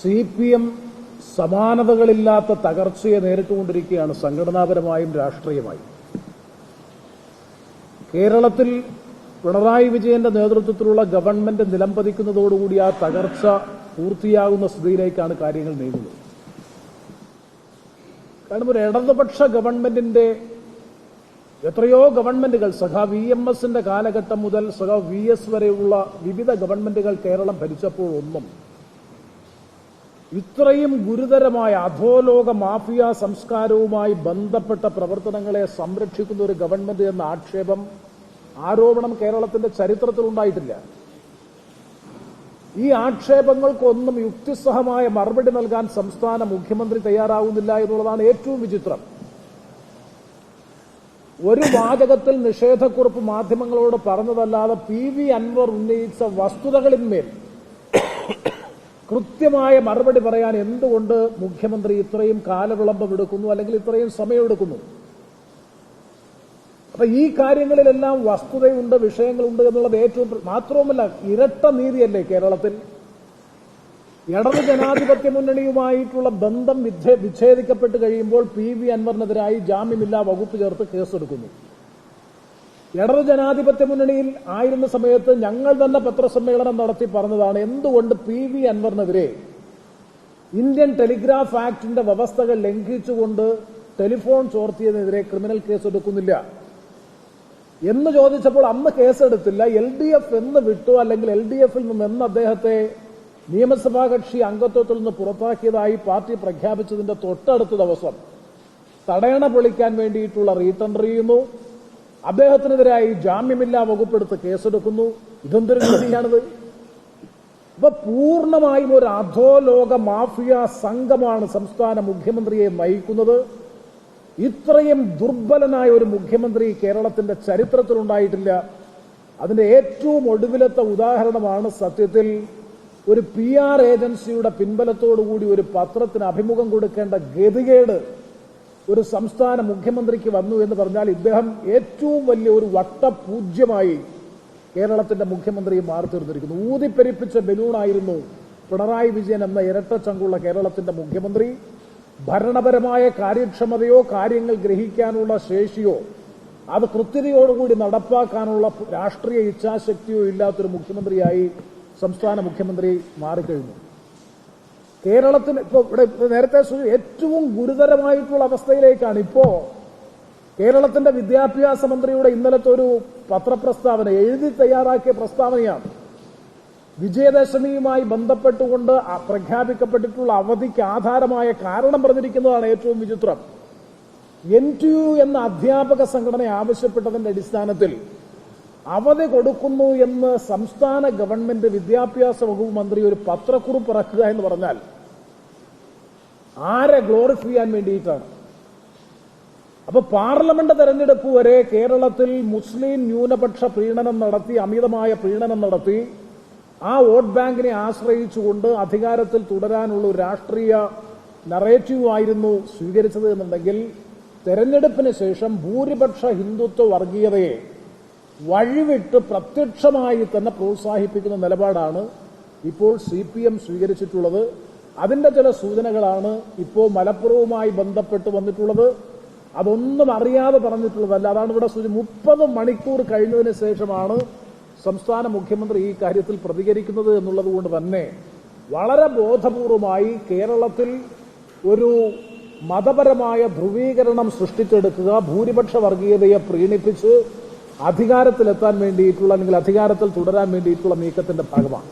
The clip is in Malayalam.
സി പി എം സമാനതകളില്ലാത്ത തകർച്ചയെ നേരിട്ടുകൊണ്ടിരിക്കുകയാണ് സംഘടനാപരമായും രാഷ്ട്രീയമായും. കേരളത്തിൽ പിണറായി വിജയന്റെ നേതൃത്വത്തിലുള്ള ഗവൺമെന്റ് നിലംപതിക്കുന്നതോടുകൂടി ആ തകർച്ച പൂർത്തിയാകുന്ന സ്ഥിതിയിലേക്കാണ് കാര്യങ്ങൾ നീങ്ങുന്നത്. കാരണം ഒരു ഇടതുപക്ഷ ഗവൺമെന്റിന്റെ എത്രയോ ഗവൺമെന്റുകൾ സഖാ വി എം എസിന്റെ കാലഘട്ടം മുതൽ സഖാ വി എസ് വരെയുള്ള വിവിധ ഗവൺമെന്റുകൾ കേരളം ഭരിച്ചപ്പോഴൊന്നും ഇത്രയും ഗുരുതരമായ അധോലോക മാഫിയ സംസ്കാരവുമായി ബന്ധപ്പെട്ട പ്രവർത്തനങ്ങളെ സംരക്ഷിക്കുന്ന ഒരു ഗവൺമെന്റ് എന്ന ആക്ഷേപം ആരോപണം കേരളത്തിന്റെ ചരിത്രത്തിൽ ഉണ്ടായിട്ടില്ല. ഈ ആക്ഷേപങ്ങൾക്കൊന്നും യുക്തിസഹമായ മറുപടി നൽകാൻ സംസ്ഥാന മുഖ്യമന്ത്രി തയ്യാറാവുന്നില്ല എന്നുള്ളതാണ് ഏറ്റവും വിചിത്രം. ഒരു വാചകത്തിൽ നിഷേധക്കുറിപ്പ് മാധ്യമങ്ങളോട് പറഞ്ഞതല്ലാതെ പി വി അൻവർ ഉന്നയിച്ച വസ്തുതകളിന്മേൽ കൃത്യമായ മറുപടി പറയാൻ എന്തുകൊണ്ട് മുഖ്യമന്ത്രി ഇത്രയും കാലവിളംബം എടുക്കുന്നു അല്ലെങ്കിൽ ഇത്രയും സമയമെടുക്കുന്നു അപ്പൊ ഈ കാര്യങ്ങളിലെല്ലാം വസ്തുതയുണ്ട് വിഷയങ്ങളുണ്ട് എന്നുള്ളത് ഏറ്റവും മാത്രവുമല്ല ഇരട്ട നീതിയല്ലേ കേരളത്തിൽ? ഇടത് ജനാധിപത്യ മുന്നണിയുമായിട്ടുള്ള ബന്ധം വിച്ഛേ- വിച്ഛേദിക്കപ്പെട്ട് കഴിയുമ്പോൾ പി വി അൻവറിനെതിരായി ജാമ്യമില്ലാ വകുപ്പ് ചേർത്ത് കേസെടുക്കുന്നു. ഇടത് ജനാധിപത്യ മുന്നണിയിൽ ആയിരുന്ന സമയത്ത് ഞങ്ങൾ തന്നെ പത്രസമ്മേളനം നടത്തി പറഞ്ഞതാണ് എന്തുകൊണ്ട് പി വി അൻവറിനെതിരെ ഇന്ത്യൻ ടെലിഗ്രാഫ് ആക്ടിന്റെ വ്യവസ്ഥകൾ ലംഘിച്ചുകൊണ്ട് ടെലിഫോൺ ചോർത്തിയതിനെതിരെ ക്രിമിനൽ കേസ് എടുക്കുന്നില്ല. എന്ന് ചോദിച്ചപ്പോൾ അന്ന് കേസെടുത്തില്ല. എൽ ഡി എഫ് എന്ന് വിട്ടു അല്ലെങ്കിൽ എൽ ഡി എഫിൽ നിന്ന് എന്ന് അദ്ദേഹത്തെ നിയമസഭാ കക്ഷി അംഗത്വത്തിൽ നിന്ന് പുറത്താക്കിയതായി പാർട്ടി പ്രഖ്യാപിച്ചതിന്റെ തൊട്ടടുത്ത ദിവസം തടയണ പൊളിക്കാൻ വേണ്ടിയിട്ടുള്ള റീടെൻഡർ ചെയ്യുന്നു. അദ്ദേഹത്തിനെതിരായി ജാമ്യമില്ലാ വകുപ്പെടുത്ത് കേസെടുക്കുന്നു. ഇതെന്തൊരു രീതിയാണിത് അപ്പൊ പൂർണമായും ഒരു അധോലോക മാഫിയ സംഘമാണ് സംസ്ഥാന മുഖ്യമന്ത്രിയെ നയിക്കുന്നത്. ഇത്രയും ദുർബലനായ ഒരു മുഖ്യമന്ത്രി കേരളത്തിന്റെ ചരിത്രത്തിലുണ്ടായിട്ടില്ല. അതിന്റെ ഏറ്റവും ഒടുവിലത്തെ ഉദാഹരണമാണ് സത്യത്തിൽ ഒരു പി ആർ ഏജൻസിയുടെ പിൻബലത്തോടുകൂടി ഒരു പത്രത്തിന് അഭിമുഖം കൊടുക്കേണ്ട ഗതികേട് ഒരു സംസ്ഥാന മുഖ്യമന്ത്രിക്ക് വന്നു എന്ന് പറഞ്ഞാൽ ഇദ്ദേഹം ഏറ്റവും വലിയ ഒരു വട്ടപൂജ്യമായി കേരളത്തിന്റെ മുഖ്യമന്ത്രിയെ മാറി തീർന്നിരിക്കുന്നു. ഊതിപ്പെരിപ്പിച്ച ബലൂണായിരുന്നു പിണറായി വിജയൻ എന്ന ഇരട്ടച്ചങ്കുള്ള കേരളത്തിന്റെ മുഖ്യമന്ത്രി. ഭരണപരമായ കാര്യക്ഷമതയോ കാര്യങ്ങൾ ഗ്രഹിക്കാനുള്ള ശേഷിയോ അത് കൃത്യതയോടുകൂടി നടപ്പാക്കാനുള്ള രാഷ്ട്രീയ ഇച്ഛാശക്തിയോ ഇല്ലാത്തൊരു മുഖ്യമന്ത്രിയായി സംസ്ഥാന മുഖ്യമന്ത്രി മാറിക്കഴിഞ്ഞു. കേരളത്തിന് ഇപ്പോൾ ഇവിടെ നേരത്തെ ഏറ്റവും ഗുരുതരമായിട്ടുള്ള അവസ്ഥയിലേക്കാണ് ഇപ്പോ കേരളത്തിന്റെ വിദ്യാഭ്യാസ മന്ത്രിയുടെ ഇന്നലത്തെ ഒരു പത്രപ്രസ്താവന എഴുതി തയ്യാറാക്കിയ പ്രസ്താവനയാണ്. വിജയദശമിയുമായി ബന്ധപ്പെട്ടുകൊണ്ട് പ്രഖ്യാപിക്കപ്പെട്ടിട്ടുള്ള അവധിക്ക് ആധാരമായ കാരണം പറഞ്ഞിരിക്കുന്നതാണ് ഏറ്റവും വിചിത്രം. എൻ ടി യു എന്ന അധ്യാപക സംഘടന ആവശ്യപ്പെട്ടതിന്റെ അടിസ്ഥാനത്തിൽ അവധി കൊടുക്കുന്നു എന്ന് സംസ്ഥാന ഗവൺമെന്റ് വിദ്യാഭ്യാസ വകുപ്പ് മന്ത്രി ഒരു പത്രക്കുറിപ്പ് ഇറക്കുക എന്ന് പറഞ്ഞാൽ ആരെ ഗ്ലോറിഫൈ ചെയ്യാൻ വേണ്ടിയിട്ടാണ്. അപ്പൊ പാർലമെന്റ് തെരഞ്ഞെടുപ്പ് വരെ കേരളത്തിൽ മുസ്ലിം ന്യൂനപക്ഷ പ്രീണനം നടത്തി അമിതമായ പ്രീണനം നടത്തി ആ വോട്ട് ബാങ്കിനെ ആശ്രയിച്ചുകൊണ്ട് അധികാരത്തിൽ തുടരാനുള്ള ഒരു രാഷ്ട്രീയ നറേറ്റീവായിരുന്നു സ്വീകരിച്ചത് എന്നുണ്ടെങ്കിൽ തെരഞ്ഞെടുപ്പിന് ശേഷം ഭൂരിപക്ഷ ഹിന്ദുത്വ വർഗീയതയെ വഴിവിട്ട് പ്രത്യക്ഷമായി തന്നെ പ്രോത്സാഹിപ്പിക്കുന്ന നിലപാടാണ് ഇപ്പോൾ സി സ്വീകരിച്ചിട്ടുള്ളത്. അതിന്റെ ചില സൂചനകളാണ് ഇപ്പോൾ മലപ്പുറവുമായി ബന്ധപ്പെട്ട് വന്നിട്ടുള്ളത്. അതൊന്നും അറിയാതെ പറഞ്ഞിട്ടുള്ളതല്ല. അതാണ് ഇവിടെ സൂചന. മുപ്പത് മണിക്കൂർ കഴിഞ്ഞതിന് ശേഷമാണ് സംസ്ഥാന മുഖ്യമന്ത്രി ഈ കാര്യത്തിൽ പ്രതികരിക്കുന്നത് എന്നുള്ളത് കൊണ്ട് തന്നെ വളരെ ബോധപൂർവമായി കേരളത്തിൽ ഒരു മതപരമായ ധ്രുവീകരണം സൃഷ്ടിച്ചെടുക്കുക ഭൂരിപക്ഷ വർഗീയതയെ പ്രീണിപ്പിച്ച് അധികാരത്തിലെത്താൻ വേണ്ടിയിട്ടുള്ള അല്ലെങ്കിൽ അധികാരത്തിൽ തുടരാൻ വേണ്ടിയിട്ടുള്ള നീക്കത്തിന്റെ ഭാഗമാണ്.